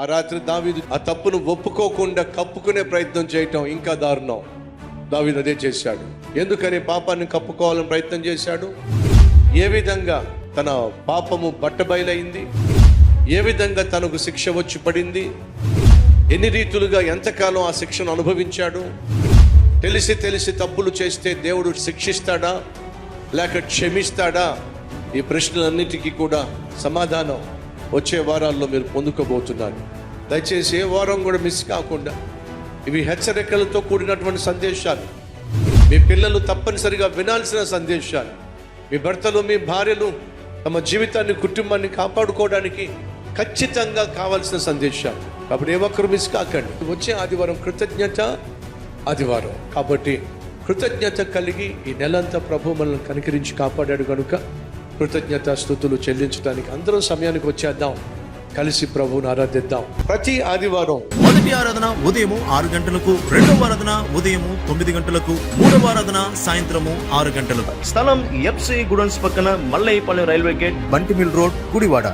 ఆ రాత్రి దావీదు ఆ తప్పును ఒప్పుకోకుండా కప్పుకునే ప్రయత్నం చేయటం ఇంకా దారుణం. దావీదు అదే చేశాడు. ఎందుకని పాపాన్ని కప్పుకోవాలని ప్రయత్నం చేశాడు? ఏ విధంగా తన పాపము బట్టబయలైంది? ఏ విధంగా తనకు శిక్ష వచ్చి పడింది? ఎన్ని రీతులుగా ఎంతకాలం ఆ శిక్షను అనుభవించాడు? తెలిసి తెలిసి తప్పులు చేస్తే దేవుడు శిక్షిస్తాడా? లేక క్షమిస్తాడా? ఈ ప్రశ్నలన్నిటికీ కూడా సమాధానం. వచ్చే వారాల్లో మీరు పొందుకోబోతున్నారు. దయచేసి ఏ వారం కూడా మిస్ కాకుండా ఇవి హెచ్చరికలతో కూడినటువంటి సందేశాలు. మీ పిల్లలు తప్పనిసరిగా వినాల్సిన సందేశాలు. మీ భర్తలు మీ భార్యలు తమ జీవితాన్ని కుటుంబాన్ని కాపాడుకోవడానికి ఖచ్చితంగా కావాల్సిన సందేశాలు. కాబట్టి ఏ ఒక్కరు మిస్ కాకండి. వచ్చే ఆదివారం కృతజ్ఞత ఆదివారం. కాబట్టి కృతజ్ఞత కలిగి ఈ నెలంతా ప్రభు మనల్ని కనికరించి కాపాడాడు కనుక కృతజ్ఞత స్థుతులు చెల్లించడానికి అందరం సమయానికి వచ్చేద్దాం. కలిసి ప్రభువుని ఆరాధిద్దాం. ప్రతి ఆదివారం మొదటి ఆరాధన ఉదయము ఆరు గంటలకు రెండవ ఆరాధన ఉదయము తొమ్మిది గంటలకు మూడవ ఆరాధన సాయంత్రము ఆరు గంటలకు. స్థలం ఎఫ్సి గుడన్స్ పక్కన మల్లయ్యపల్లి రైల్వే గేట్ బంటిమిల్ రోడ్ గుడివాడ.